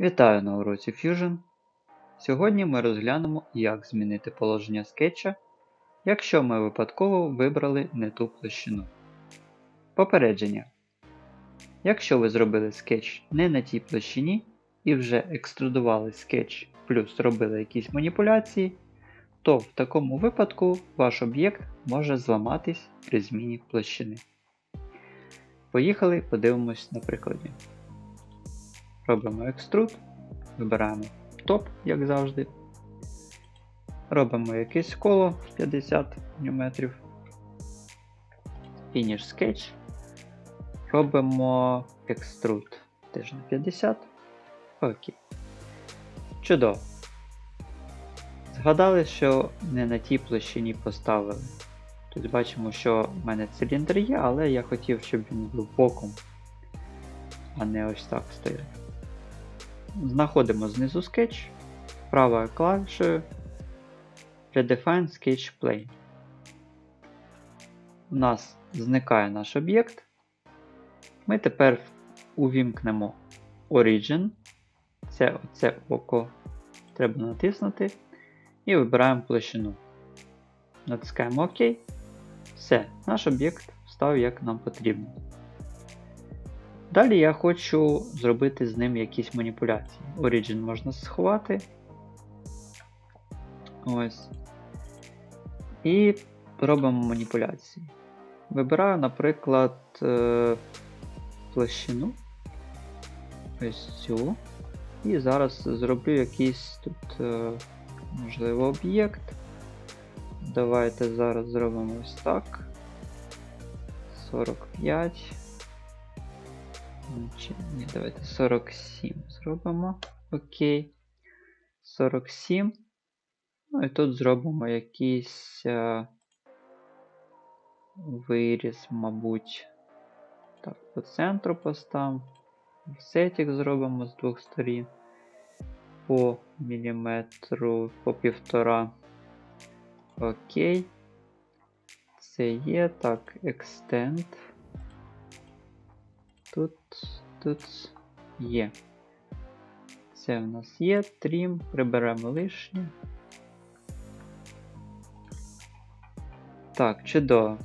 Вітаю на уроці Fusion. Сьогодні ми розглянемо, як змінити положення скетча, якщо ми випадково вибрали не ту площину. Попередження. Якщо ви зробили скетч не на тій площині і вже екструдували скетч плюс робили якісь маніпуляції, то в такому випадку ваш об'єкт може зламатись при зміні площини. Поїхали, подивимось на прикладі. Робимо екструд, вибираємо топ, як завжди. Робимо якесь коло 50 мм. Finish Sketch. Робимо екструд теж на 50. Окей. Чудово. Згадали, що не на тій площині поставили. Тут бачимо, що в мене циліндр є, але я хотів, щоб він був боком, а не ось так стояв. Знаходимо знизу скетч, правою клавішею Redefine Sketch Plane. У нас зникає наш об'єкт. Ми тепер увімкнемо Origin. Це оце око треба натиснути. І вибираємо площину. Натискаємо ОК. Все, наш об'єкт став як нам потрібно. Далі я хочу зробити з ним якісь маніпуляції. Origin можна сховати. Ось. І робимо маніпуляції. Вибираю, наприклад, е, площину. Ось цю. І зараз зроблю якийсь тут, е, можливо, об'єкт. Давайте зараз зробимо ось так. 45. Ні, давайте 47 зробимо. Окей. 47. Ну і тут зробимо якийсь а, виріз, мабуть. Так, по центру поставимо. Сетік зробимо з двох сторін. По міліметру, по півтора. Окей. Це є. Так, extend. Тут, тут є. Це в нас є. Трім, приберемо лишнє. Так, чудово.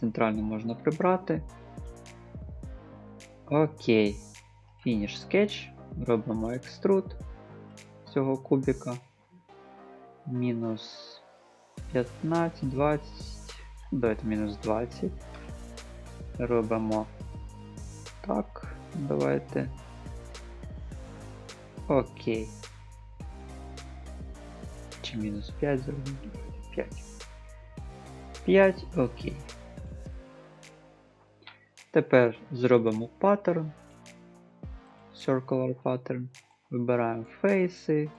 Центрально можна прибрати. Окей. Finish Sketch. Робимо екструд цього кубика. Мінус 15, 20. Давайте мінус 20. Робимо так. Давайте. Окей. Чи мінус 5 зробимо? 5. 5, окей. Тепер зробимо паттерн. Circular pattern. Вибираємо фейси.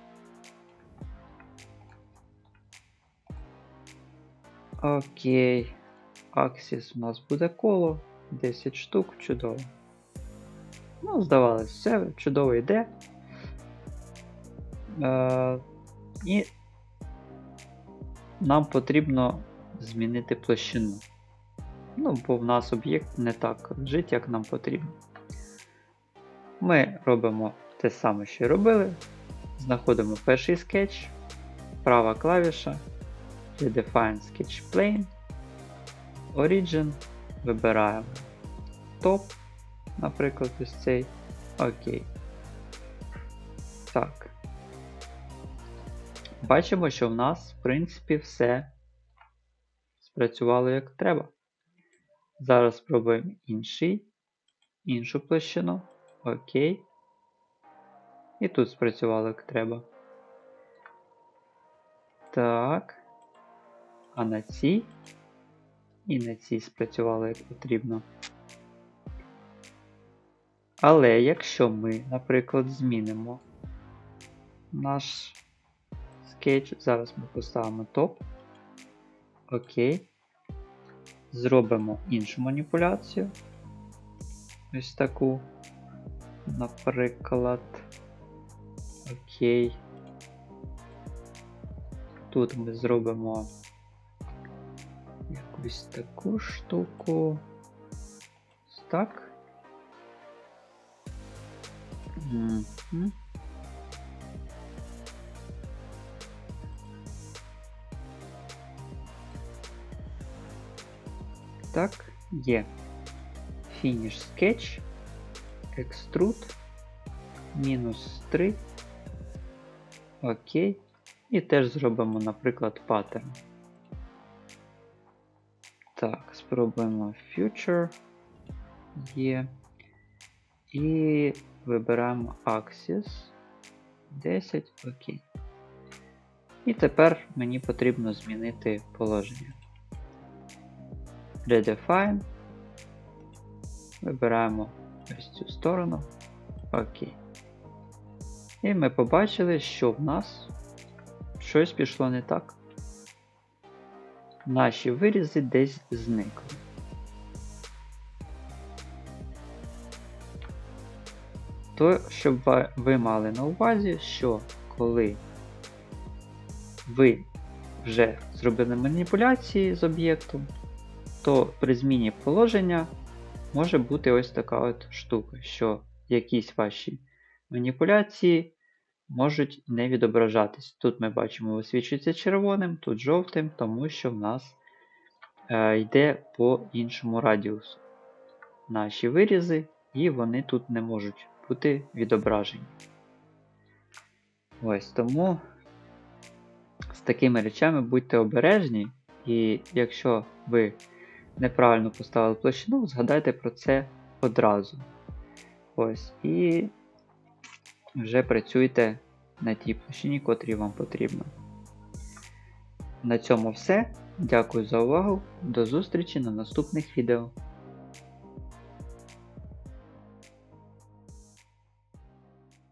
Окей. Аксіс у нас буде коло. 10 штук, чудово. Ну, здавалось, все чудово йде. Е, і нам потрібно змінити площину. Ну, бо в нас об'єкт не так лежить, як нам потрібно. Ми робимо те саме, що й робили. Знаходимо перший скетч, права клавіша, Redefine Sketch Plane, Origin, вибираємо топ, наприклад, ось цей. Окей. Так. Бачимо, що в нас, в принципі, все спрацювало як треба. Зараз спробуємо інший, іншу площину. Окей. І тут спрацювало як треба. Так. А на цій і на цій спрацювало як потрібно. Але якщо ми, наприклад, змінимо наш скетч, зараз ми поставимо топ. Окей. Зробимо іншу маніпуляцію. Ось таку. Наприклад. Окей. Тут ми зробимо якусь таку штуку. Так. Так, є. Finish Sketch, Extrude, мінус 3. Окей. І теж зробимо, наприклад, паттерн. Так, спробуємо Future. Є. І вибираємо Axis. 10. Окей. І тепер мені потрібно змінити положення. Redefine. Вибираємо ось цю сторону. Окей. І ми побачили, що в нас щось пішло не так. Наші вирізи десь зникли. То, щоб ви мали на увазі, що коли ви вже зробили маніпуляції з об'єктом, то при зміні положення може бути ось така от штука, що якісь ваші маніпуляції можуть не відображатись. Тут ми бачимо, висвічується червоним, тут жовтим, тому що в нас е, йде по іншому радіусу наші вирізи, і вони тут не можуть бути відображені. Ось тому з такими речами будьте обережні, і якщо ви неправильно поставили площину, згадайте про це одразу. Ось, і вже працюйте на тій площині, котрій вам потрібно. На цьому все. Дякую за увагу. До зустрічі на наступних відео.